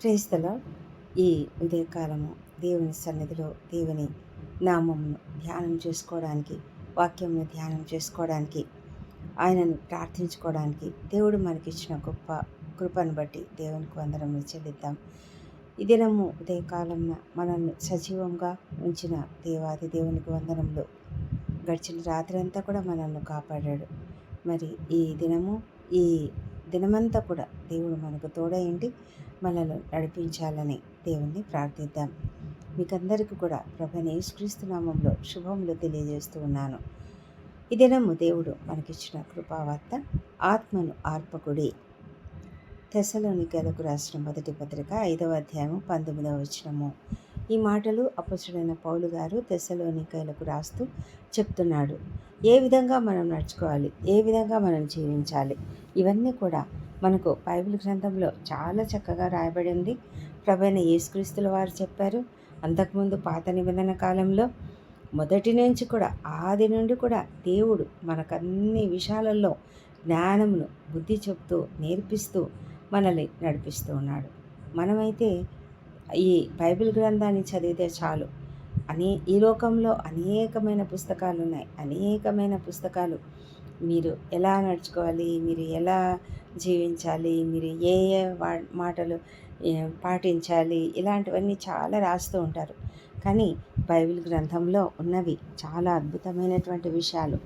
క్రైస్తలో ఈ ఉదయకాలము దేవుని సన్నిధిలో దేవుని నామమును ధ్యానం చేసుకోవడానికి వాక్యంను ధ్యానం చేసుకోవడానికి ఆయనను ప్రార్థించుకోవడానికి దేవుడు మనకిచ్చిన గొప్ప కృపను బట్టి దేవునికి అందరం చెల్లిద్దాం. ఈ దినము ఉదయకాలంన మనల్ని సజీవంగా ఉంచిన దేవాది దేవునికి వందనంలో గడిచిన రాత్రి అంతా కూడా మనల్ని కాపాడాడు. మరి ఈ దినము ఈ దినమంతా కూడా దేవుడు మనకు తోడయండి మనల్ని నడిపించాలని దేవుణ్ణి ప్రార్థిద్దాం. మీకందరికీ కూడా ప్రభని యేసుక్రీస్తు నామంలో శుభములు తెలియజేస్తూ ఉన్నాను. ఈ దేవుడు మనకిచ్చిన కృపావార్త ఆత్మను ఆర్పకుడి. తెసలోనికలకు రాసిన మొదటి పత్రిక ఐదవ అధ్యాయము పంతొమ్మిదవ వచనము. ఈ మాటలు అపసుడైన పౌలు గారు తెసలోనికలకు రాస్తూ చెప్తున్నాడు. ఏ విధంగా మనం నడుచుకోవాలి? ఏ విధంగా మనం జీవించాలి? ఇవన్నీ కూడా మనకు బైబిల్ గ్రంథంలో చాలా చక్కగా రాయబడింది. ప్రభైన యేసుక్రీస్తుల వారు చెప్పారు అంతకుముందు పాత నిబంధన కాలంలో మొదటి నుంచి కూడా ఆది నుండి కూడా దేవుడు మనకన్ని విషయాలలో జ్ఞానమును బుద్ధి చెప్తూ నేర్పిస్తూ మనల్ని నడిపిస్తూ ఉన్నాడు. మనమైతే ఈ బైబిల్ గ్రంథాన్ని చదివితే చాలు. అనే ఈ లోకంలో అనేకమైన పుస్తకాలు ఉన్నాయి అనేకమైన పుస్తకాలు మీరు ఎలా నడుచుకోవాలి? మీరు ఎలా జీవించాలి? మీరు ఏ ఏ వా మాటలు పాటించాలి? ఇలాంటివన్నీ చాలా రాస్తూ ఉంటారు. కానీ బైబిల్ గ్రంథంలో ఉన్నవి చాలా అద్భుతమైనటువంటి విషయాలు.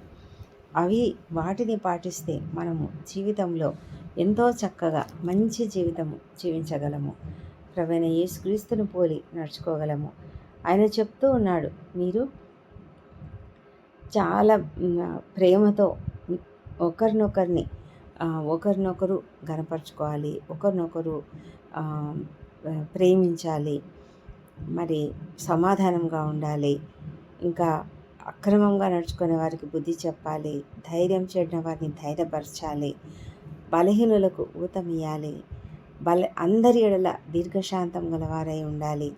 అవి వాటిని పాటిస్తే మనము జీవితంలో ఎంతో చక్కగా మంచి జీవితము జీవించగలము. ప్రవీణ యేసుక్రీస్తును పోలి నడుచుకోగలము. ఆయన చెప్తూ ఉన్నాడు మీరు చాలా ప్రేమతో ఒకరినొకరిని ఒకరినొకరు గనపరచుకోవాలి ఒకరినొకరు ప్రేమించాలి మరి సమాధానంగా ఉండాలి ఇంకా అక్రమంగా నడుచుకునే వారికి బుద్ధి చెప్పాలి ధైర్యం చేయడం వారిని ధైర్యపరచాలి బలహీనులకు ఊతమియాలి బల అందరి ఎడల దీర్ఘశాంతం గలవారై ఉండాలి.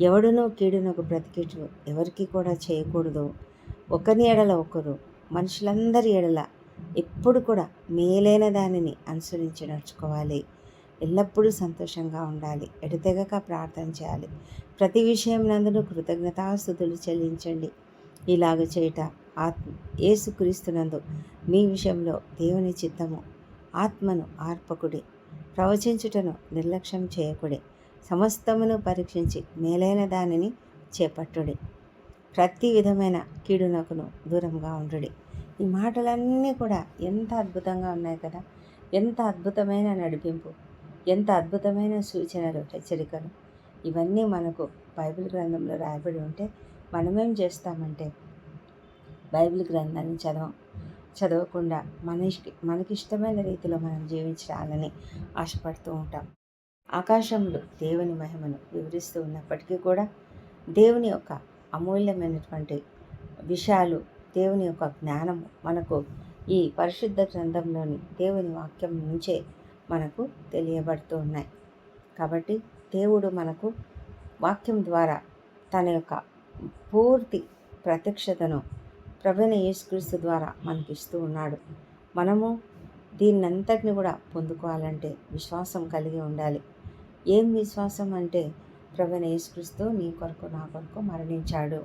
ఎవడునో కీడునకు బ్రతికిట్లు ఎవరికి కూడా చేయకూడదు. ఒకరి ఎడల ఒకరు మనుషులందరి ఎడల ఎప్పుడు కూడా మేలైన దానిని అనుసరించి నడుచుకోవాలి. ఎల్లప్పుడూ సంతోషంగా ఉండాలి. ఎడతెగక ప్రార్థన చేయాలి. ప్రతి విషయం నందును కృతజ్ఞతాస్థుతులు చెల్లించండి. ఇలాగ చేయట ఆత్మ ఏసుక్రీస్తునందు మీ విషయంలో దేవుని చిత్తము ఆత్మను ఆర్పకుడి ప్రవచించుటను నిర్లక్ష్యం చేయకుడి సమస్తమును పరీక్షించి మేలైన దానిని చేపట్టుడి. ప్రతి విధమైన కీడునకును దూరంగా ఉండుడి. ఈ మాటలన్నీ కూడా ఎంత అద్భుతంగా ఉన్నాయి కదా. ఎంత అద్భుతమైన నడిపింపు. ఎంత అద్భుతమైన సూచనలు హెచ్చరికలు. ఇవన్నీ మనకు బైబిల్ గ్రంథంలో రాయబడి ఉంటే మనమేం చేస్తామంటే బైబిల్ గ్రంథాన్ని చదవం. చదవకుండా మనకి మనకిష్టమైన రీతిలో మనం జీవించాలని ఆశపడుతూ ఉంటాం. ఆకాశంలో దేవుని మహిమను వివరిస్తూ ఉన్నప్పటికీ కూడా దేవుని యొక్క అమూల్యమైనటువంటి విషయాలు దేవుని యొక్క జ్ఞానము మనకు ఈ పరిశుద్ధ గ్రంథంలోని దేవుని వాక్యం నుంచే మనకు తెలియబడుతూ ఉన్నాయి కాబట్టి దేవుడు మనకు వాక్యం ద్వారా తన యొక్క పూర్తి ప్రత్యక్షతను ప్రవీణ యేసుక్రీస్తు ద్వారా మనకి ఇస్తూ ఉన్నాడు. మనము దీన్నంతటిని కూడా పొందుకోవాలంటే విశ్వాసం కలిగి ఉండాలి. ఏం విశ్వాసం అంటే ప్రవీణ యేసుక్రీస్తు నీ కొరకు నా కొరకు మరణించాడు.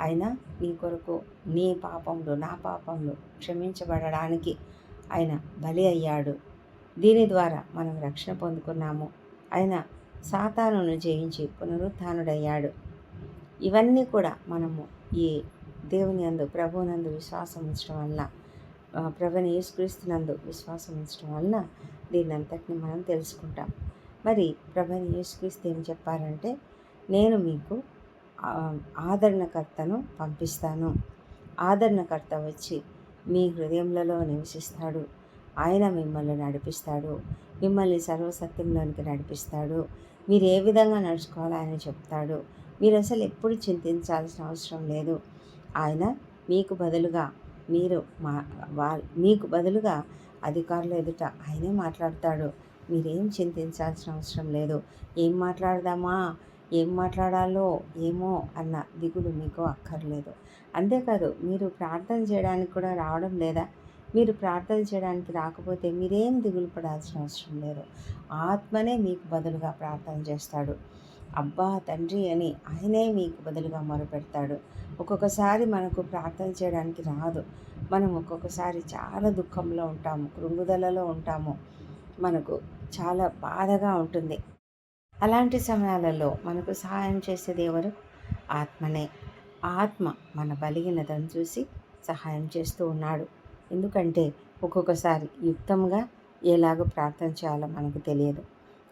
ఆయన నీ కొరకు నీ పాపంలో నా పాపంలో క్షమించబడడానికి ఆయన బలి అయ్యాడు. దీని ద్వారా మనం రక్షణ పొందుకున్నాము. ఆయన సాతానును జయించి పునరుత్డయ్యాడు. ఇవన్నీ కూడా మనము ఈ దేవుని అందు ప్రభునందు విశ్వాసం ఉంచడం వలన ప్రభుని యేసుక్రీస్తునందు విశ్వాసం ఉంచడం వలన దీన్ని అంతటిని మనం తెలుసుకుంటాం. మరి ప్రభుని యేసుక్రీస్తు ఏం చెప్పారంటే నేను మీకు ఆదరణకర్తను పంపిస్తాను. ఆదరణకర్త వచ్చి మీ హృదయంలో నివసిస్తాడు. ఆయన మిమ్మల్ని నడిపిస్తాడు. మిమ్మల్ని సర్వసత్యంలోనికి నడిపిస్తాడు. మీరు ఏ విధంగా నడుచుకోవాలో ఆయన చెప్తాడు. మీరు అసలు ఎప్పుడు చింతించాల్సిన అవసరం లేదు. ఆయన మీకు బదులుగా మీరు మా వా మీకు బదులుగా అధికారులు ఎదుట ఆయనే మాట్లాడతాడు. మీరేం చింతించాల్సిన అవసరం లేదు. ఏం మాట్లాడదామా? ఏం మాట్లాడాలో ఏమో అన్న దిగులు మీకు అక్కర్లేదు. అంతేకాదు మీరు ప్రార్థన చేయడానికి కూడా రావడం లేదా మీరు ప్రార్థన చేయడానికి రాకపోతే మీరేం దిగులు పడాల్సిన అవసరం లేదు. ఆత్మనే మీకు బదులుగా ప్రార్థన చేస్తాడు. అబ్బా తండ్రి అని ఆయనే మీకు బదులుగా మొరపెడతాడు. ఒక్కొక్కసారి మనకు ప్రార్థన చేయడానికి రాదు. మనం ఒక్కొక్కసారి చాలా దుఃఖంలో ఉంటాము కృంగుదలలో ఉంటాము. మనకు చాలా బాధగా ఉంటుంది. అలాంటి సమయాలలో మనకు సహాయం చేసేది ఎవరు ఆత్మనే. ఆత్మ మన బలిగినతను చూసి సహాయం చేస్తూ ఉన్నాడు. ఎందుకంటే ఒక్కొక్కసారి యుక్తంగా ఎలాగో ప్రార్థన చేయాలో మనకు తెలియదు.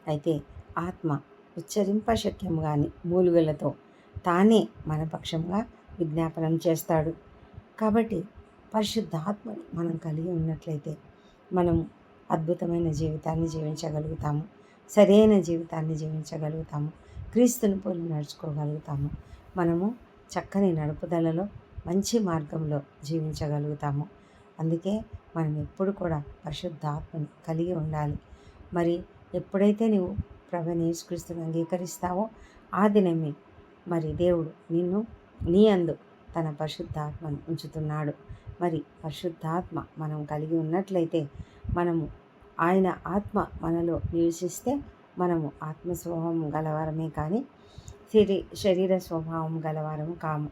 అయితే ఆత్మ ఉచ్చరింప శక్యం కానీ మూలుగులతో తానే మన పక్షంగా విజ్ఞాపనం చేస్తాడు. కాబట్టి పరిశుద్ధాత్మని మనం కలిగి ఉన్నట్లయితే మనం అద్భుతమైన జీవితాన్ని జీవించగలుగుతాము. సరైన జీవితాన్ని జీవించగలుగుతాము. క్రీస్తుని పోలి నడుచుకోగలుగుతాము. మనము చక్కని నడుపుదలలో మంచి మార్గంలో జీవించగలుగుతాము. అందుకే మనం ఎప్పుడు కూడా పరిశుద్ధాత్మను కలిగి ఉండాలి. మరి ఎప్పుడైతే నీవు ప్రభు యేసుక్రీస్తుని అంగీకరిస్తావో ఆ దినమే మరి దేవుడు నిన్ను నీ అందు తన పరిశుద్ధాత్మను ఉంచుతున్నాడు. మరి పరిశుద్ధాత్మ మనం కలిగి ఉన్నట్లయితే మనము ఆయన ఆత్మ మనలో నివసిస్తే మనము ఆత్మ స్వభావం గలవారమే కానీ శరీ శరీర స్వభావం గలవారము కాము.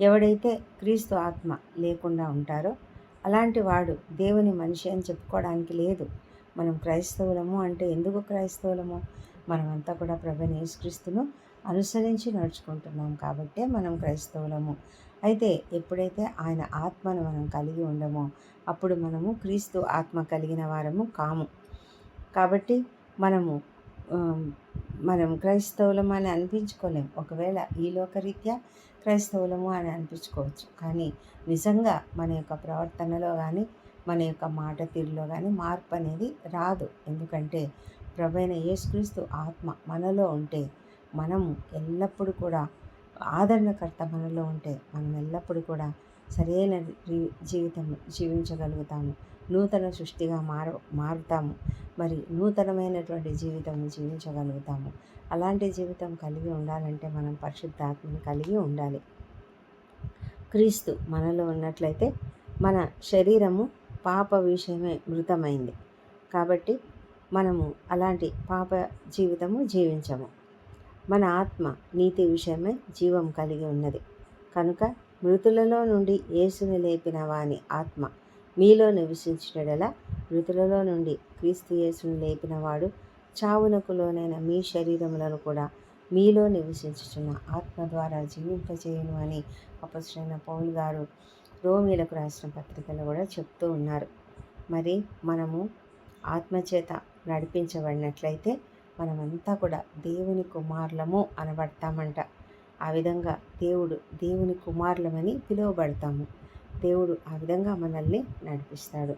ఎవడైతే క్రీస్తు ఆత్మ లేకుండా ఉంటారో అలాంటి వాడు దేవుని మనిషి అని చెప్పుకోవడానికి లేదు. మనం క్రైస్తవులము అంటే ఎందుకు క్రైస్తవులము? మనమంతా కూడా ప్రభు యేసుక్రీస్తును అనుసరించి నడుచుకుంటున్నాం కాబట్టే మనం క్రైస్తవులము. అయితే ఎప్పుడైతే ఆయన ఆత్మను మనం కలిగి ఉండమో అప్పుడు మనము క్రీస్తు ఆత్మ కలిగిన వారము కాము. కాబట్టి మనము మనం క్రైస్తవులము అని అనిపించుకోలేం. ఒకవేళ ఈ లోకరీత్యా క్రైస్తవులము అని అనిపించుకోవచ్చు. కానీ నిజంగా మన యొక్క ప్రవర్తనలో కానీ మన యొక్క మాట తీరులో కానీ మార్పు అనేది రాదు. ఎందుకంటే ప్రభైన యేసుక్రీస్తు ఆత్మ మనలో ఉంటే మనము ఎల్లప్పుడూ కూడా ఆదరణకర్త మనలో ఉంటే మనం ఎల్లప్పుడూ కూడా సరైన జీవితం జీవించగలుగుతాము. నూతన సృష్టిగా మారు మారుతాము. మరి నూతనమైనటువంటి జీవితం జీవించగలుగుతాము. అలాంటి జీవితం కలిగి ఉండాలంటే మనం పరిశుద్ధాత్మని కలిగి ఉండాలి. క్రీస్తు మనలో ఉన్నట్లయితే మన శరీరము పాప విషయమే మృతమైంది. కాబట్టి మనము అలాంటి పాప జీవితము జీవించము. మన ఆత్మ నీతి విషయమే జీవం కలిగి ఉన్నది. కనుక మృతులలో నుండి యేసుని లేపిన వాని ఆత్మ మీలో నివసించినడల మృతులలో నుండి క్రీస్తు యేసుని లేపినవాడు చావునకు లోనైన మీ శరీరములను కూడా మీలో నివసించుచున్న ఆత్మ ద్వారా జీవింపజేయను అని అపసరైన పౌల్ గారు రోమీలకు రాసిన పత్రికలో కూడా చెప్తూ ఉన్నారు. మరి మనము ఆత్మచేత నడిపించబడినట్లయితే మనమంతా కూడా దేవుని కుమారులము అనబడతామంట. ఆ విధంగా దేవుడు దేవుని కుమారులమని పిలువబడతాము. దేవుడు ఆ విధంగా మనల్ని నడిపిస్తాడు.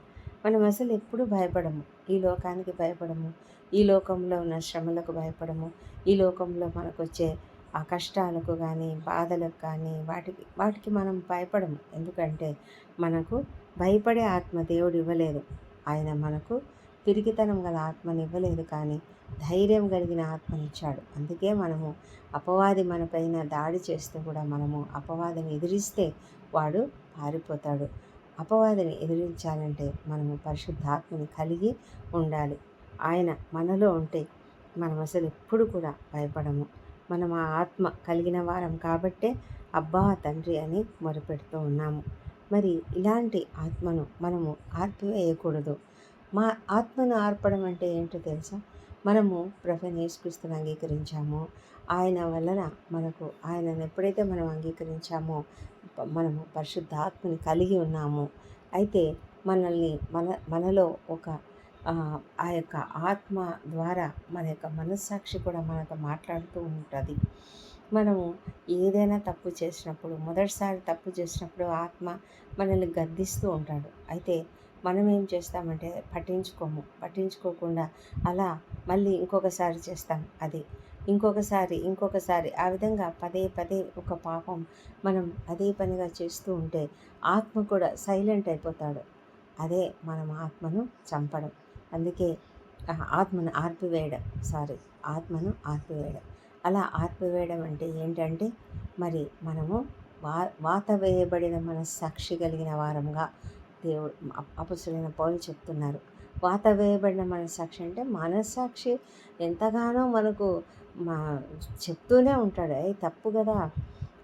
మనం అసలు ఎప్పుడు భయపడము? ఈ లోకానికి భయపడము? ఈ లోకంలో ఉన్న శ్రమలకు భయపడము? ఈ లోకంలో మనకు వచ్చే ఆ కష్టాలకు కానీ బాధలకు కానీ వాటికి వాటికి మనం భయపడము. ఎందుకంటే మనకు భయపడే ఆత్మ దేవుడు ఇవ్వలేదు. ఆయన మనకు పిరికితనం గల ఆత్మని ఇవ్వలేదు కానీ ధైర్యం కలిగిన ఆత్మనిచ్చాడు అందుకే మనము అపవాది మనపైన దాడి చేస్తే కూడా మనము అపవాదిని ఎదిరిస్తే వాడు పారిపోతాడు. అపవాదిని ఎదిరించాలంటే మనము పరిశుద్ధాత్మని కలిగి ఉండాలి. ఆయన మనలో ఉంటే మనం అసలు ఎప్పుడు కూడా భయపడము. మనం ఆ ఆత్మ కలిగిన వారం కాబట్టే అబ్బా తండ్రి అని మొరపెడుతూ ఉన్నాము. మరి ఇలాంటి ఆత్మను మనము ఆర్పివేయకూడదు మా ఆత్మను ఆర్పడం అంటే ఏంటో తెలుసా? మనము ప్రభు యేసుక్రీస్తుని అంగీకరించామో. ఆయన వలన మనకు ఆయనను ఎప్పుడైతే మనం అంగీకరించామో మనము పరిశుద్ధాత్మని కలిగి ఉన్నాము. అయితే మనల్ని మన మనలో ఒక ఆ యొక్క ఆత్మ ద్వారా మన యొక్క మనస్సాక్షి కూడా మనతో మాట్లాడుతూ ఉంటుంది. మనము ఏదైనా తప్పు చేసినప్పుడు మొదటిసారి తప్పు చేసినప్పుడు ఆత్మ మనల్ని గద్దిస్తూ ఉంటాడు. అయితే మనం ఏం చేస్తామంటే పట్టించుకోము. పట్టించుకోకుండా అలా మళ్ళీ ఇంకొకసారి చేస్తాం అది. ఇంకొకసారి ఇంకొకసారి ఆ విధంగా పదే పదే ఒక పాపం మనం అదే పనిగా చేస్తూ ఉంటే ఆత్మ కూడా సైలెంట్ అయిపోతాడు. అదే మనం ఆత్మను చంపడం. అందుకే ఆత్మను ఆర్పివేయడం. సారీ ఆత్మను ఆర్పివేయడం. అలా ఆర్పివేయడం అంటే ఏంటంటే మరి మనము వా వాత వేయబడిన మన సాక్షి కలిగిన వారంగా దేవుడు అపసులైన పౌలు చెప్తున్నారు. వాత వేయబడిన మనస్సాక్షి అంటే మనస్సాక్షి ఎంతగానో మనకు మా చెప్తూనే ఉంటాడు. ఏ తప్పు కదా.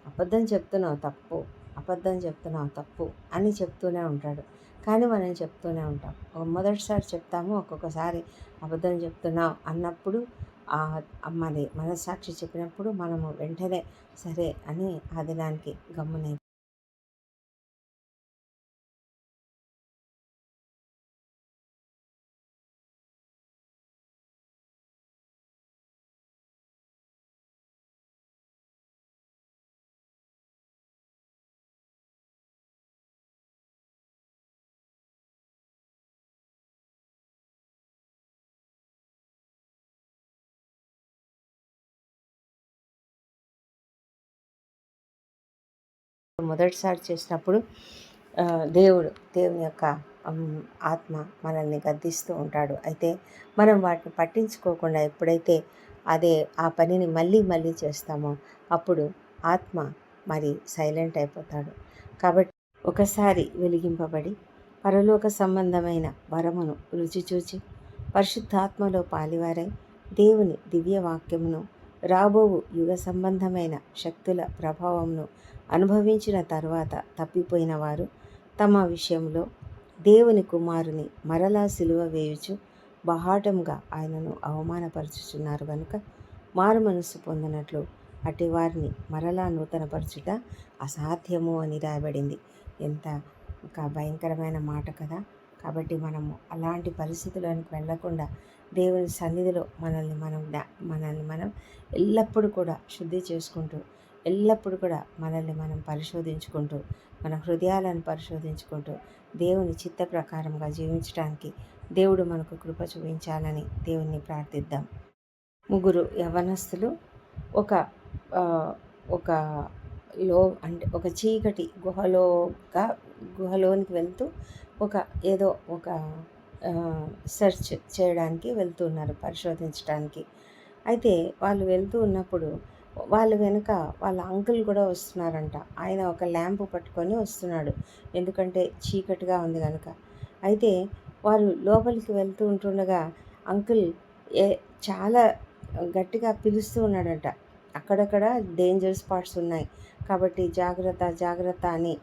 అబద్ధం చెప్తున్నావు తప్పు. అబద్ధం చెప్తున్నావు తప్పు అని చెప్తూనే ఉంటాడు. కానీ మనం చెప్తూనే ఉంటాం. ఒక మొదటిసారి చెప్తాము ఒక్కొక్కసారి అబద్ధం చెప్తున్నావు అన్నప్పుడు మరి మనస్సాక్షి చెప్పినప్పుడు మనము వెంటనే సరే అని ఆ దినానికి గమ్మునై మొదటిసారి చేసినప్పుడు దేవుడు దేవుని యొక్క ఆత్మ మనల్ని గద్దిస్తూ ఉంటాడు. అయితే మనం వాటిని పట్టించుకోకుండా ఎప్పుడైతే అదే ఆ పనిని మళ్ళీ మళ్ళీ చేస్తామో అప్పుడు ఆత్మ మరి సైలెంట్ అయిపోతాడు. కాబట్టి ఒకసారి వెలిగింపబడి పరలోక సంబంధమైన వరమును రుచి చూచి పరిశుద్ధాత్మలో పాలివారై దేవుని దివ్య వాక్యమును రాబోవు యుగ సంబంధమైన శక్తుల ప్రభావంను అనుభవించిన తర్వాత తప్పిపోయిన వారు తమ విషయంలో దేవుని కుమారుని మరలా సిలువ వేయుచు బహాటంగా ఆయనను అవమానపరుచుచున్నారు కనుక మారు మనస్సు పొందినట్లు అటు వారిని మరలా నూతనపరచుట అసాధ్యము అని రాయబడింది. ఎంత ఒక భయంకరమైన మాట కదా! కాబట్టి మనము అలాంటి పరిస్థితులకు వెళ్ళకుండా దేవుని సన్నిధిలో మనల్ని మనం మనల్ని మనం ఎల్లప్పుడూ కూడా శుద్ధి చేసుకుంటూ ఎల్లప్పుడూ కూడా మనల్ని మనం పరిశోధించుకుంటూ మన హృదయాలను పరిశోధించుకుంటూ దేవుని చిత్త ప్రకారంగా జీవించడానికి దేవుడు మనకు కృప చూపించాలని దేవుణ్ణి ప్రార్థిద్దాం. ముగ్గురు యవనస్తులు ఒక ఒక లో అంటే ఒక చీకటి గుహలోగా గుహలోనికి వెళ్తూ ఒక ఏదో ఒక సెర్చ్ చేయడానికి వెళ్తున్నారు పరిశోధించడానికి అయితే వాళ్ళు వెళ్తూ ఉన్నప్పుడు వాళ్ళ వెనుక వాళ్ళ అంకుల్ కూడా వస్తున్నారంట. ఆయన ఒక ల్యాంప్ పట్టుకొని వస్తున్నాడు. ఎందుకంటే చీకటిగా ఉంది కనుక అయితే వారు లోపలికి వెళ్తూ ఉంటుండగా అంకుల్ ఏ చాలా గట్టిగా పిలుస్తూ ఉన్నాడంట. అక్కడక్కడ డేంజర్ స్పాట్స్ ఉన్నాయి. కాబట్టి జాగ్రత్త జాగ్రత్త అని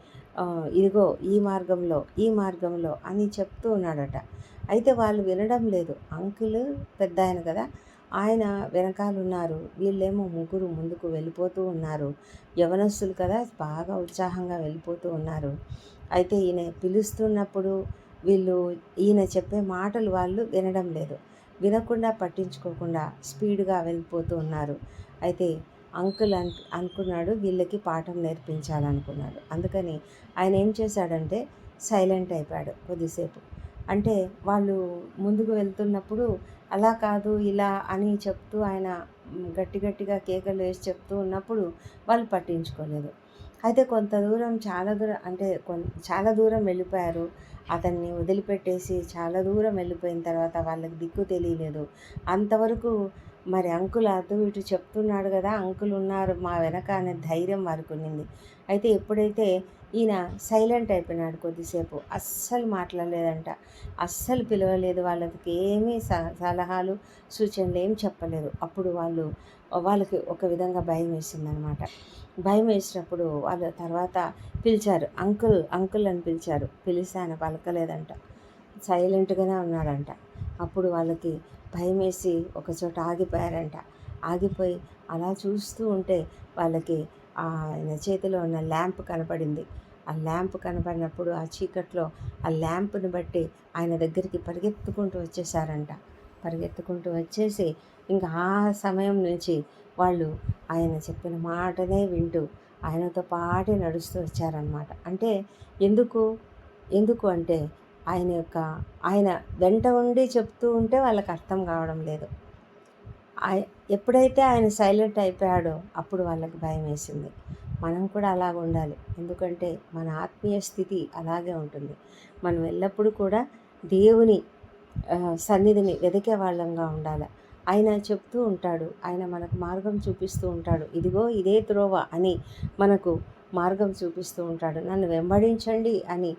ఇదిగో ఈ మార్గంలో ఈ మార్గంలో అని చెప్తూ ఉన్నాడట. అయితే వాళ్ళు వినడం లేదు. అంకుల్ పెద్ద ఆయన కదా. ఆయన వెనకాల ఉన్నారు వీళ్ళేమో ముగ్గురు ముందుకు వెళ్ళిపోతూ ఉన్నారు. యవనస్తులు కదా బాగా ఉత్సాహంగా వెళ్ళిపోతూ ఉన్నారు. అయితే ఈయన పిలుస్తున్నప్పుడు వీళ్ళు ఈయన చెప్పే మాటలు వాళ్ళు వినడం లేదు. వినకుండా పట్టించుకోకుండా స్పీడ్గా వెళ్ళిపోతూ ఉన్నారు. అయితే అంకుల్ అన్ అనుకున్నాడు వీళ్ళకి పాఠం నేర్పించాలనుకున్నాడు. అందుకని ఆయన ఏం చేశాడంటే సైలెంట్ అయిపోయాడు కొద్దిసేపు. అంటే వాళ్ళు ముందుకు వెళ్తున్నప్పుడు అలా కాదు ఇలా అని చెప్తూ ఆయన గట్టి గట్టిగా కేకలు వేసి చెప్తూ ఉన్నప్పుడు వాళ్ళు పట్టించుకోలేదు. అయితే కొంత దూరం చాలా దూరం అంటే చాలా దూరం వెళ్ళిపోయారు. అతన్ని వదిలిపెట్టేసి చాలా దూరం వెళ్ళిపోయిన తర్వాత వాళ్ళకి దిక్కు తెలియలేదు. అంతవరకు మరి అంకుల్ అటు ఇటు చెప్తున్నాడు కదా అంకుల్ ఉన్నారు మా వెనక అనే ధైర్యం వారికి అయితే ఎప్పుడైతే ఈయన సైలెంట్ అయిపోయినాడు కొద్దిసేపు అస్సలు మాట్లాడలేదంట. అస్సలు పిలవలేదు వాళ్ళకి ఏమీ సలహాలు సూచనలు ఏం చెప్పలేదు. అప్పుడు వాళ్ళు వాళ్ళకి ఒక విధంగా భయం వేసిందనమాట. భయం వేసినప్పుడు వాళ్ళ తర్వాత పిలిచారు అంకుల్ అంకుల్ అని పిలిచారు. పిలిస్తే ఆయన పలకలేదంట. సైలెంట్గానే ఉన్నాడంట. అప్పుడు వాళ్ళకి భయమేసి ఒకచోట ఆగిపోయారంట. ఆగిపోయి అలా చూస్తూ ఉంటే వాళ్ళకి ఆయన చేతిలో ఉన్న ల్యాంప్ కనపడింది. ఆ ల్యాంప్ కనపడినప్పుడు ఆ చీకట్లో ఆ ల్యాంప్ని బట్టి ఆయన దగ్గరికి పరిగెత్తుకుంటూ వచ్చేసారంట. పరిగెత్తుకుంటూ వచ్చేసి ఇంకా ఆ సమయం నుంచి వాళ్ళు ఆయన చెప్పిన మాటనే వింటూ ఆయనతో పాటే నడుస్తూ వచ్చారనమాట అంటే ఎందుకు? ఎందుకు అంటే ఆయన యొక్క ఆయన వెంట ఉండి చెప్తూ ఉంటే వాళ్ళకి అర్థం కావడం లేదు. ఎప్పుడైతే ఆయన సైలెంట్ అయిపోయాడో అప్పుడు వాళ్ళకి భయం వేసింది. మనం కూడా అలాగ ఉండాలి. ఎందుకంటే మన ఆత్మీయ స్థితి అలాగే ఉంటుంది. మనం ఎల్లప్పుడూ కూడా దేవుని సన్నిధిని వెతికే వాళ్ళంగా ఉండాలి. ఆయన చెప్తూ ఉంటాడు. ఆయన మనకు మార్గం చూపిస్తూ ఉంటాడు. ఇదిగో ఇదే త్రోవ అని మనకు మార్గం చూపిస్తూ ఉంటాడు. నన్ను వెంబడించండి అని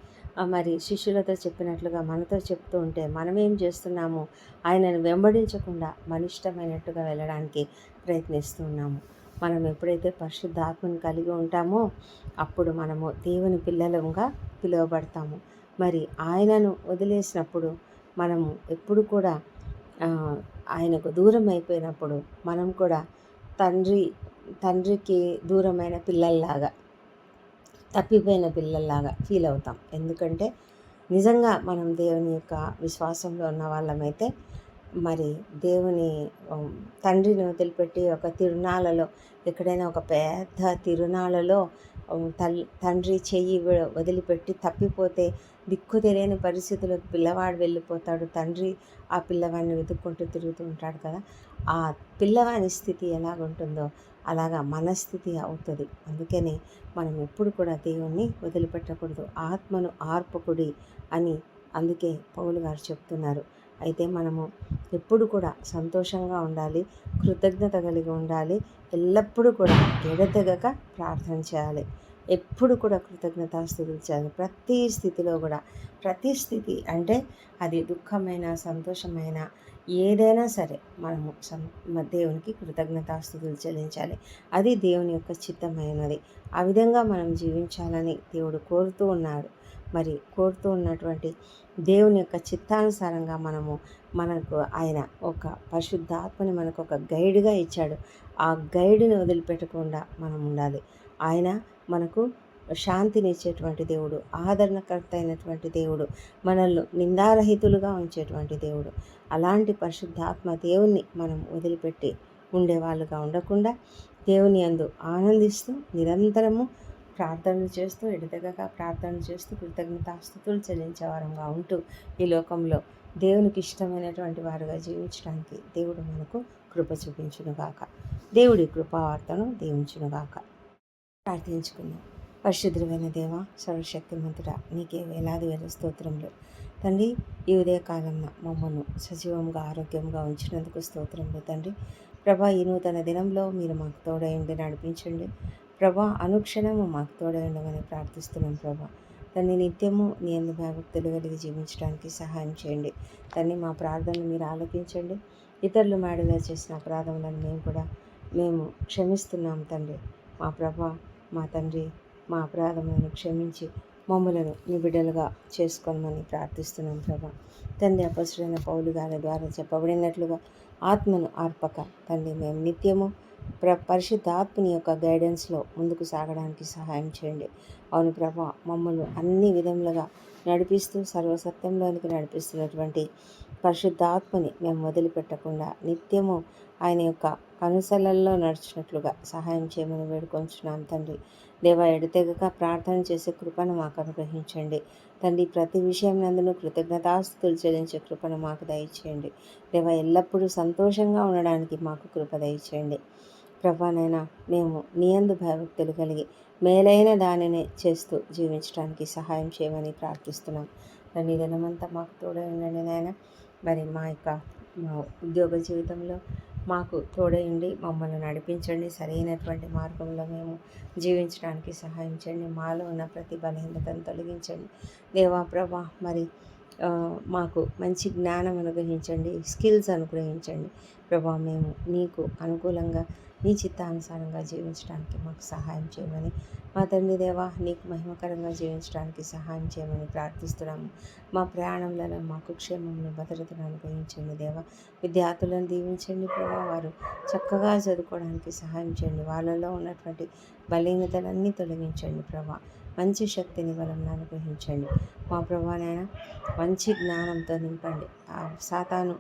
మరి శిష్యులతో చెప్పినట్లుగా మనతో చెప్తూ ఉంటే మనం ఏం చేస్తున్నాము ఆయనను వెంబడించకుండా మనిష్టమైనట్టుగా వెళ్ళడానికి ప్రయత్నిస్తున్నాము మనం ఎప్పుడైతే పరిశుద్ధాత్మను కలిగి ఉంటామో అప్పుడు మనము దేవుని పిల్లలంగా పిలువబడతాము. మరి ఆయనను వదిలేసినప్పుడు మనము ఎప్పుడు కూడా ఆయనకు దూరం అయిపోయినప్పుడు మనం కూడా తండ్రి తండ్రికి దూరమైన పిల్లల్లాగా తప్పిపోయిన పిల్లల్లాగా ఫీల్ అవుతాం. ఎందుకంటే నిజంగా మనం దేవుని యొక్క విశ్వాసంలో ఉన్న వాళ్ళమైతే మరి దేవుని తండ్రిని వదిలిపెట్టి ఒక తిరునాళ్ళలో ఎక్కడైనా ఒక పెద్ద తిరునాళ్ళలో తల్ తండ్రి చెయ్యి వదిలిపెట్టి తప్పిపోతే దిక్కు తెలియని పరిస్థితులకు పిల్లవాడు వెళ్ళిపోతాడు. తండ్రి ఆ పిల్లవాడిని వెతుక్కుంటూ తిరుగుతూ ఉంటాడు కదా. ఆ పిల్లవాని స్థితి ఎలాగుంటుందో అలాగా మనస్థితి అవుతుంది. అందుకని మనం ఎప్పుడు కూడా దేవుణ్ణి వదిలిపెట్టకూడదు. ఆత్మను ఆర్పకుడి అని అందుకే పౌలు గారు చెప్తున్నారు. అయితే మనము ఎప్పుడు కూడా సంతోషంగా ఉండాలి కృతజ్ఞత కలిగి ఉండాలి ఎల్లప్పుడూ కూడా ఎడతెగక ప్రార్థన చేయాలి. ఎప్పుడు కూడా కృతజ్ఞతాస్థుతులు చేయాలి ప్రతి స్థితిలో కూడా ప్రతి స్థితి అంటే అది దుఃఖమైన సంతోషమైన ఏదైనా సరే మనము సం దేవునికి కృతజ్ఞతాస్థుతులు చెల్లించాలి. అది దేవుని యొక్క చిత్తమైనది. ఆ విధంగా మనం జీవించాలని దేవుడు కోరుతూ ఉన్నాడు. మరి కోరుతూ ఉన్నటువంటి దేవుని యొక్క చిత్తానుసారంగా మనము మనకు ఆయన ఒక పరిశుద్ధాత్మని మనకు ఒక గైడ్గా ఇచ్చాడు. ఆ గైడ్ని వదిలిపెట్టకుండా మనం ఉండాలి. ఆయన మనకు శాంతినిచ్చేటువంటి దేవుడు ఆదరణకర్త అయినటువంటి దేవుడు మనల్ని నిందారహితులుగా ఉంచేటువంటి దేవుడు. అలాంటి పరిశుద్ధాత్మ దేవుణ్ణి మనం వదిలిపెట్టి ఉండేవాళ్ళుగా ఉండకుండా దేవుని అందు ఆనందిస్తూ నిరంతరము ప్రార్థనలు చేస్తూ ఎడతెగక ప్రార్థనలు చేస్తూ కృతజ్ఞతాస్థుతులు చెల్లించేవారంగా ఉంటూ ఈ లోకంలో దేవునికి ఇష్టమైనటువంటి వారుగా జీవించడానికి దేవుడు మనకు కృప చూపించునుగాక. దేవుడి కృపావార్తను దీవించునుగాక. ప్రార్థించుకుందాం. పరిశుద్ధమైన దేవ సర్వశక్తిమంతుడ నీకే వేలాది వేల స్తోత్రంలో తండ్రి ఈ ఉదయకాలంలో మమ్మల్ని సజీవంగా ఆరోగ్యంగా ఉంచినందుకు స్తోత్రములు తండ్రి. ప్రభా ఈ నూతన దినంలో మీరు మాకు తోడయండి నడిపించండి. ప్రభా అనుక్షణము మాకు తోడయండమని ప్రార్థిస్తున్నాం ప్రభా. తన్ని నిత్యము నీ అందు భయభక్తులు కలిగి జీవించడానికి సహాయం చేయండి. తన్ని మా ప్రార్థనలు మీరు ఆలోకించండి. ఇతరులు మేడలో చేసిన అపరాధములను మేము కూడా మేము క్షమిస్తున్నాం తండ్రి. మా ప్రభా మా తండ్రి మా అపరాధములను క్షమించి మమ్మలను నీ బిడ్డలుగా చేసుకోమని ప్రార్థిస్తున్నాం ప్రభా. తండ్రి అపసుడైన పౌలు గారి ద్వారా చెప్పబడినట్లుగా ఆత్మను ఆర్పక తండ్రి మేము నిత్యము ప్ర పరిశుద్ధ ఆత్మని యొక్క గైడెన్స్లో ముందుకు సాగడానికి సహాయం చేయండి. అవును ప్రభా మమ్మల్ని అన్ని విధములుగా నడిపిస్తూ సర్వసత్యంలోనికి నడిపిస్తున్నటువంటి పరిశుద్ధ ఆత్మని మేము వదిలిపెట్టకుండా నిత్యము ఆయన యొక్క కనుసలల్లో నడిచినట్లుగా సహాయం చేయమని వేడుకొంచున్నాం తండ్రి. దేవ ఎడతెగక ప్రార్థన చేసే కృపను మాకు అనుగ్రహించండి. తండ్రి ప్రతి విషయం నందును కృతజ్ఞతాస్తుతులు చెల్లించే కృపను మాకు దయచేయండి. దేవ ఎల్లప్పుడూ సంతోషంగా ఉండడానికి మాకు కృప దయచేయండి. ప్రభానైనా మేము నియందు భయభక్తులు కలిగి మేలైన దానిని చేస్తూ జీవించడానికి సహాయం చేయమని ప్రార్థిస్తున్నాం. దాని దినమంతా మాకు తోడే నాయన. మరి మా యొక్క మా ఉద్యోగ జీవితంలో మాకు తోడయండి మమ్మల్ని నడిపించండి సరైనటువంటి మార్గంలో మేము జీవించడానికి సహాయం చేయండి మాలో ఉన్న ప్రతి బలహీనతను తొలగించండి. దేవా ప్రభా మరి మాకు మంచి జ్ఞానం అనుగ్రహించండి స్కిల్స్ అనుగ్రహించండి. ప్రభా మేము నీకు అనుకూలంగా నీ చిత్తానుసారంగా జీవించడానికి మాకు సహాయం చేయమని మా తండ్రి దేవా నీకు మహిమకరంగా జీవించడానికి సహాయం చేయమని ప్రార్థిస్తున్నాము. మా ప్రయాణంలో మాకు క్షేమంలో భద్రతను అనుగ్రహించండి దేవా. విద్యార్థులను దీవించండి ప్రభా. వారు చక్కగా చదువుకోవడానికి సహాయం చేయండి. వాళ్ళలో ఉన్నటువంటి బలహీనతలన్నీ తొలగించండి ప్రభా. మంచి శక్తిని బలంలో అనుగ్రహించండి. మా ప్రభానైనా మంచి జ్ఞానంతో నింపండి. ఆ సాతాను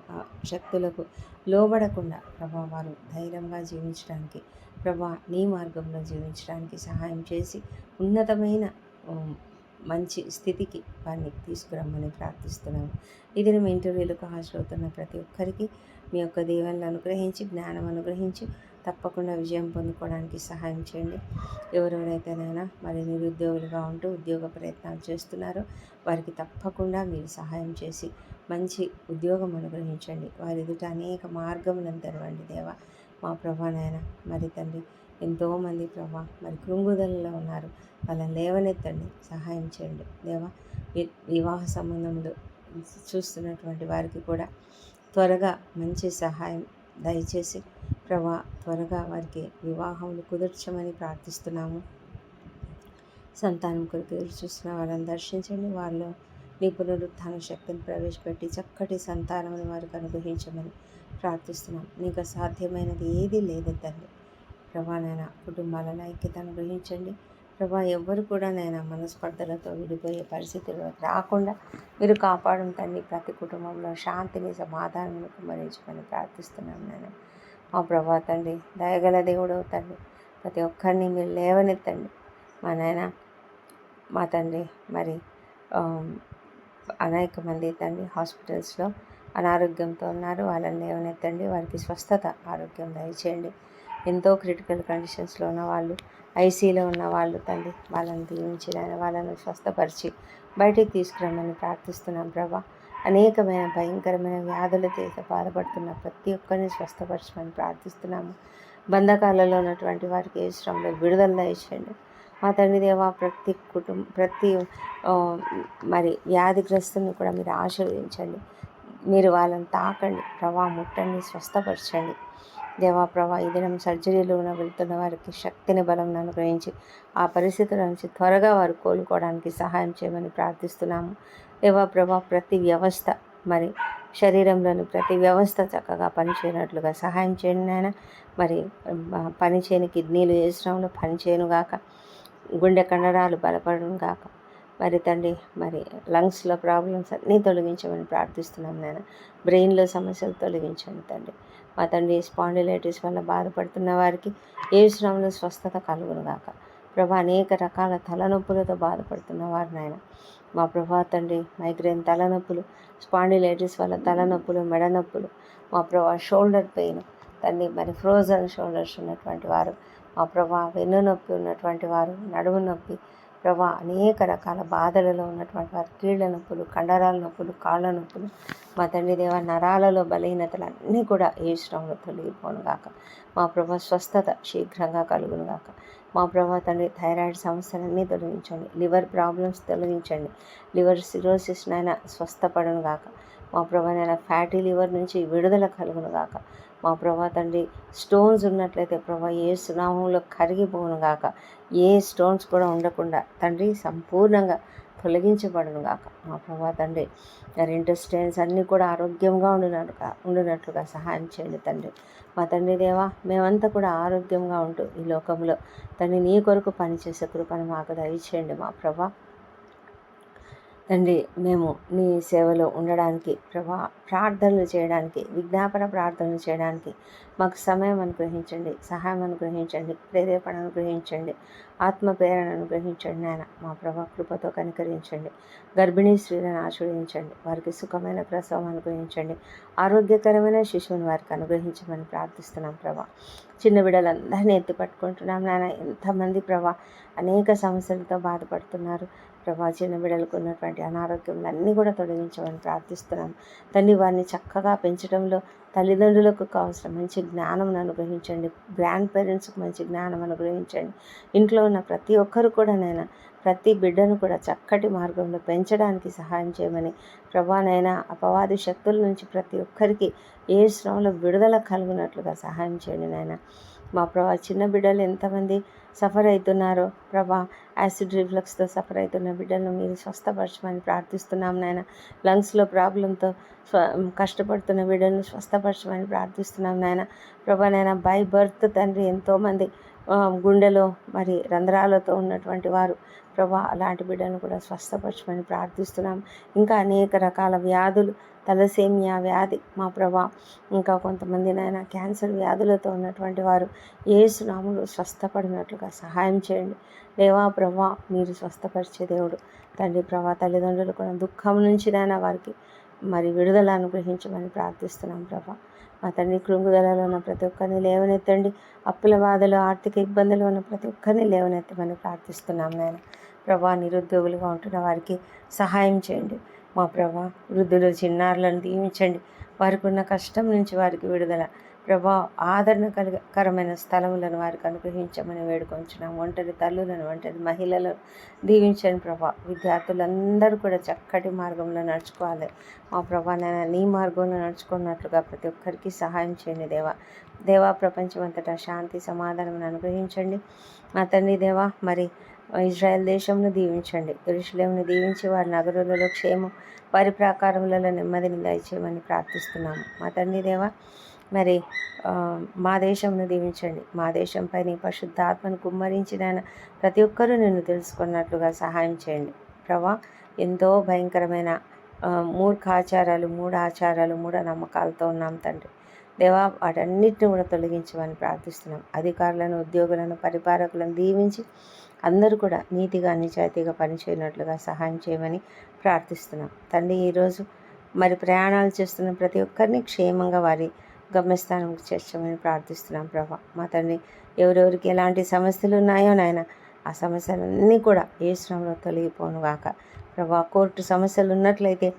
శక్తులకు లోబడకుండా ప్రభా వారు ధైర్యంగా జీవించడానికి ప్రభా నీ మార్గంలో జీవించడానికి సహాయం చేసి ఉన్నతమైన మంచి స్థితికి వారిని తీసుకురమ్మని ప్రార్థిస్తున్నాము. ఇది మేము ఇంటర్వ్యూలకు హాజరవుతున్న ప్రతి ఒక్కరికి మీ యొక్క దీవెనలు అనుగ్రహించి జ్ఞానం అనుగ్రహించి తప్పకుండా విజయం పొందుకోవడానికి సహాయం చేయండి. ఎవరెవరైతేనైనా మరి నిరుద్యోగులుగా ఉంటూ ఉద్యోగ ప్రయత్నాలు చేస్తున్నారో వారికి తప్పకుండా మీరు సహాయం చేసి మంచి ఉద్యోగం అనుగ్రహించండి. వారి ఎదుట అనేక మార్గములను తెరవండి దేవా. మా ప్రభానైనా మరి తండ్రి ఎంతోమంది ప్రభా మరి కృంగుదలలో ఉన్నారు. వాళ్ళని లేవనెత్తండి సహాయం చేయండి. దేవా వివాహ సంబంధములు చూస్తున్నటువంటి వారికి కూడా త్వరగా మంచి సహాయం దయచేసి ప్రభా త్వరగా వారికి వివాహములు కుదుర్చమని ప్రార్థిస్తున్నాము. సంతానం కొరకు ఎదురు చూస్తున్న వారిని దర్శించండి. వారిలో నీ పునరుత్థాన శక్తిని ప్రవేశపెట్టి చక్కటి సంతానమును వారికి అనుగ్రహించమని ప్రార్థిస్తున్నాం. నీకు సాధ్యమైనది ఏదీ లేదు తండ్రి ప్రభా నాయన కుటుంబాలను ఐక్యత అనుగ్రహించండి. ప్రభా ఎవ్వరు కూడా నేను మనస్పర్ధలతో విడిపోయే పరిస్థితుల్లో రాకుండా మీరు కాపాడడం తండ్రి ప్రతి కుటుంబంలో శాంతిని సమాధానం కుమరించమని ప్రార్థిస్తున్నాం నేను మా ప్రభా తండ్రి దయగల దేవుడు తండ్రి ప్రతి ఒక్కరిని మీరు లేవనెత్తండి. మా నాయన మా తండ్రి మరి అనేక మంది తండ్రి హాస్పిటల్స్లో అనారోగ్యంతో ఉన్నారు. వాళ్ళని లేవనెత్తండి. వారికి స్వస్థత ఆరోగ్యం దయచేయండి. ఎంతో క్రిటికల్ కండిషన్స్లో ఉన్న వాళ్ళు ఐసీలో ఉన్న వాళ్ళు తండ్రి వాళ్ళని దీవించి వాళ్ళని స్వస్థపరిచి బయటికి తీసుకురమ్మని ప్రార్థిస్తున్నాం ప్రభా. అనేకమైన భయంకరమైన వ్యాధులతో బాధపడుతున్న ప్రతి ఒక్కరిని స్వస్థపరచమని ప్రార్థిస్తున్నాము. బంధకాలలో ఉన్నటువంటి వారికి ఏ శ్రమలో విడుదల దయచేయండి. మా తండ్రి దేవ ప్రతి కుటుంబ ప్రతి మరి వ్యాధిగ్రస్తుని కూడా మీరు ఆశీర్వదించండి. మీరు వాళ్ళని తాకండి. ప్రభా ముట్టండి స్వస్థపరచండి. దేవా ప్రభా ఈ దినం సర్జరీలో ఉన్న వెళ్తున్న వారికి శక్తిని బలం అనుగ్రహించి ఆ పరిస్థితుల నుంచి త్వరగా వారు కోలుకోవడానికి సహాయం చేయమని ప్రార్థిస్తున్నాము. దేవా ప్రభా ప్రతి వ్యవస్థ మరి శరీరంలోని ప్రతి వ్యవస్థ చక్కగా పనిచేయనట్లుగా సహాయం చేయండి నాయన. మరి పనిచేయని కిడ్నీలు ఏ శ్రమంలో పనిచేయను గుండె కండరాలు బలపడడం కాక మరి తండ్రి మరి లంగ్స్లో ప్రాబ్లమ్స్ అన్నీ తొలగించమని ప్రార్థిస్తున్నాం నేను బ్రెయిన్లో సమస్యలు తొలగించండి తండ్రి. మా తండ్రి స్పాండిలైటిస్ వల్ల బాధపడుతున్న వారికి ఏ శ్రమంలో స్వస్థత కలుగును గాక. ప్రభా అనేక రకాల తలనొప్పులతో బాధపడుతున్న వారు నాయన. మా ప్రభా తండ్రి మైగ్రేన్ తలనొప్పులు స్పాండిలైటిస్ వల్ల తలనొప్పులు మెడనొప్పులు మా ప్రభా షోల్డర్ పెయిన్ తండ్రి మరి ఫ్రోజన్ షోల్డర్స్ ఉన్నటువంటి వారు మా ప్రభా వెన్ను నొప్పి ఉన్నటువంటి వారు నడుము నొప్పి ప్రభా అనేక రకాల బాధలలో ఉన్నటువంటి వారు కీళ్ళ నొప్పులు కండరాల నొప్పులు కాళ్ళ నొప్పులు మా తండ్రి దేవ నరాలలో బలహీనతలు అన్నీ కూడా ఏ శ్రమంలో తొలగిపోను గాక. మా ప్రభా స్వస్థత శీఘ్రంగా కలుగును గాక. మా ప్రభా తండ్రి థైరాయిడ్ సమస్యలన్నీ తొలగించండి. లివర్ ప్రాబ్లమ్స్ తొలగించండి. లివర్ సిరోసిస్ నైనా స్వస్థపడను గాక. మా ప్రభా నైనా ఫ్యాటీ లివర్ నుంచి విడుదల కలుగును గాక. మా ప్రభా తండ్రి స్టోన్స్ ఉన్నట్లయితే ప్రభా ఏ సునామంలో కరిగిపోను గాక. ఏ స్టోన్స్ కూడా ఉండకుండా తండ్రి సంపూర్ణంగా తొలగించబడను గాక. మా ప్రభా తండ్రి వారి ఇంటెస్టైన్స్ అన్నీ కూడా ఆరోగ్యంగా ఉండినట్టుగా ఉండినట్లుగా సహాయం చేయండి తండ్రి. మా తండ్రి దేవా మేమంతా కూడా ఆరోగ్యంగా ఉంటూ ఈ లోకంలో తండ్రి నీ కొరకు పనిచేసే కృపను మాకు దయచేయండి మా ప్రభా. తండ్రి మేము నీ సేవలో ఉండడానికి ప్రభా ప్రార్థనలు చేయడానికి విజ్ఞాపన ప్రార్థనలు చేయడానికి మాకు సమయం అనుగ్రహించండి సహాయం అనుగ్రహించండి ప్రేరేపణ అనుగ్రహించండి ఆత్మ ప్రేరణ అనుగ్రహించండి నాయన మా ప్రభా కృపతో కనికరించండి గర్భిణీ స్త్రీలను ఆశ్రయించండి వారికి సుఖమైన ప్రసవం అనుగ్రహించండి ఆరోగ్యకరమైన శిశువుని వారికి అనుగ్రహించమని ప్రార్థిస్తున్నాం ప్రభా. చిన్న బిడ్డలందరినీ ఎత్తి పట్టుకుంటున్నాం నాయన ఎంతమంది ప్రభా అనేక సమస్యలతో బాధపడుతున్నారు ప్రభా చిన్న బిడ్డలకు ఉన్నటువంటి అనారోగ్యములన్నీ కూడా తొలగించమని ప్రార్థిస్తున్నాం. తల్లి వారిని చక్కగా పెంచడంలో తల్లిదండ్రులకు కావాల్సిన మంచి జ్ఞానం అనుగ్రహించండి. గ్రాండ్ పేరెంట్స్కి మంచి జ్ఞానం అనుగ్రహించండి. ఇంట్లో ఉన్న ప్రతి ఒక్కరు కూడా నేను ప్రతి బిడ్డను కూడా చక్కటి మార్గంలో పెంచడానికి సహాయం చేయమని ప్రభానైనా అపవాది శక్తుల నుంచి ప్రతి ఒక్కరికి ఏ శ్రమలో విడుదల కలుగునట్లుగా సహాయం చేయండి నాయన. మా ప్రభా చిన్న బిడ్డలు ఎంతమంది సఫర్ అవుతున్నారో ప్రభా యాసిడ్ రిఫ్లక్స్తో సఫర్ అవుతున్న బిడ్డలను మీరు స్వస్థపరచమని ప్రార్థిస్తున్నాం నాయన. లంగ్స్లో ప్రాబ్లంతో స్వ కష్టపడుతున్న బిడ్డలను స్వస్థపరచమని ప్రార్థిస్తున్నాం నాయన. ప్రభా నాయన బై బర్త్ తండ్రి ఎంతోమంది గుండెలో మరి రంధ్రాలతో ఉన్నటువంటి వారు ప్రభా అలాంటి బిడ్డలను కూడా స్వస్థపరచమని ప్రార్థిస్తున్నాం. ఇంకా అనేక రకాల వ్యాధులు తలసేమియా వ్యాధి మా ప్రభా ఇంకా కొంతమంది నాయన క్యాన్సర్ వ్యాధులతో ఉన్నటువంటి వారు ఏ సునాములు స్వస్థపడినట్లుగా సహాయం చేయండి. దేవా ప్రభా మీరు స్వస్థపరిచే దేవుడు. తండ్రి ప్రభా తల్లిదండ్రులు కూడా దుఃఖం నుంచి నాయన వారికి మరి విడుదల అనుగ్రహించమని ప్రార్థిస్తున్నాం ప్రభా. మా తండ్రి కృంగుదలలో ఉన్న ప్రతి ఒక్కరిని లేవనెత్తండి. అప్పుల బాధలు ఆర్థిక ఇబ్బందులు ఉన్న ప్రతి ఒక్కరిని లేవనెత్తమని ప్రార్థిస్తున్నాం నాయన. ప్రభా నిరుద్యోగులుగా ఉంటున్న వారికి సహాయం చేయండి. మా ప్రభా వృద్ధులు చిన్నారులను దీవించండి. వారికి ఉన్న కష్టం నుంచి వారికి విడుదల. ప్రభా ఆదరణ ఆదరణకరమైన స్థలములను వారికి అనుగ్రహించమని వేడుకొంచున్నాం. ఒంటరి తల్లులను ఒంటరి మహిళలను దీవించండి ప్రభా. విద్యార్థులందరూ కూడా చక్కటి మార్గంలో నడుచుకోవాలి. మా ప్రభా నేను నీ మార్గంలో నడుచుకున్నట్లుగా ప్రతి ఒక్కరికి సహాయం చేయండి దేవా. దేవా ప్రపంచం అంతటా శాంతి సమాధానం అనుగ్రహించండి. మా తండ్రి దేవా మరి ఇజ్రాయెల్ దేశంను దీవించండి. ఎరుషులేమును దీవించి వారి నగరులలో క్షేమం వారి ప్రాకారములలో నెమ్మదిని దయచేయమని ప్రార్థిస్తున్నాము. మా తండ్రి దేవా మరి మా దేశంను దీవించండి. మా దేశంపై నీ పరిశుద్ధాత్మను కుమ్మరించిన ప్రతి ఒక్కరూ నిన్ను తెలుసుకున్నట్లుగా సహాయం చేయండి. ప్రభా ఎంతో భయంకరమైన మూర్ఖాచారాలు మూఢ ఆచారాలు మూఢ నమ్మకాలతో ఉన్నాం తండ్రి. దేవా వాటన్నిటిని కూడా తొలగించమని ప్రార్థిస్తున్నాం. అధికారులను ఉద్యోగులను పరిపాలకులను దీవించి అందరూ కూడా నీతిగా నిజాయితీగా పనిచేయనట్లుగా సహాయం చేయమని ప్రార్థిస్తున్నాం. తండ్రి ఈరోజు మరి ప్రయాణాలు చేస్తున్న ప్రతి ఒక్కరిని క్షేమంగా వారి గమ్యస్థానంకి చేర్చమని ప్రార్థిస్తున్నాం ప్రభా. మా తండ్రి ఎవరెవరికి ఎలాంటి సమస్యలు ఉన్నాయో నాయన ఆ సమస్యలన్నీ కూడా ఏ శ్రమంలో తొలగిపోను గాక. ప్రభా కోర్టు సమస్యలు ఉన్నట్లయితే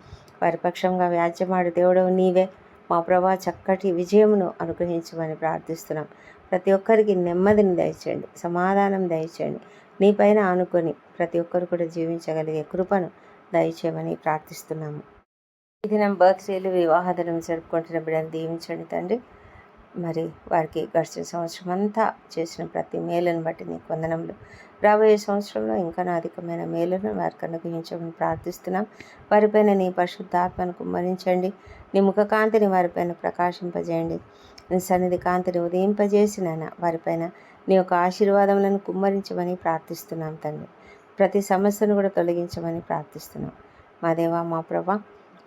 వారి పక్షంగా వ్యాజ్యమాడు దేవుడవు నీవే. మా ప్రభా చక్కటి విజయమును అనుగ్రహించమని ప్రార్థిస్తున్నాం. ప్రతి ఒక్కరికి నెమ్మదిని దయచేయండి సమాధానం దయచేయండి. నీ పైన ఆనుకొని ప్రతి ఒక్కరు కూడా జీవించగలిగే కృపను దయచేయమని ప్రార్థిస్తున్నాము. ఇది నా బర్త్డేలు వివాహాదనం జరుపుకుంటున్న బిడ్డను దీవించండి తండ్రి. మరి వారికి గడిచిన సంవత్సరం అంతా చేసిన ప్రతి మేలును బట్టి నీకు వందనములు. రాబోయే సంవత్సరంలో ఇంకా అధికమైన మేలును వారికి అనుగ్రహించమని ప్రార్థిస్తున్నాం. వారిపైన నీ పరిశుద్ధాత్మను కుమ్మరించండి. నీ ముఖ కాంతిని వారిపైన ప్రకాశింపజేయండి. నీ సన్నిధి కాంతిని ఉదయింపజేసిన వారిపైన నీ యొక్క ఆశీర్వాదములను కుమ్మరించమని ప్రార్థిస్తున్నాం తండ్రి. ప్రతి సమస్యను కూడా తొలగించమని ప్రార్థిస్తున్నాం. మా దేవా మా ప్రభా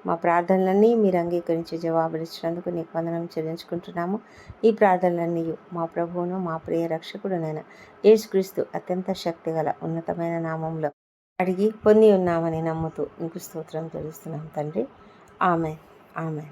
మా ప్రార్థనలన్నీ మీరు అంగీకరించి జవాబులు ఇచ్చినందుకు నీకు వందనం చెల్లించుకుంటున్నాము. ఈ ప్రార్థనలన్నీ మా ప్రభువును మా ప్రియ రక్షకుడునైన యేసుక్రీస్తు అత్యంత శక్తిగల ఉన్నతమైన నామంలో అడిగి పొంది ఉన్నామని నమ్ముతూ నీకు స్తోత్రం తెలుస్తున్నాం తండ్రి. ఆమె ఆమె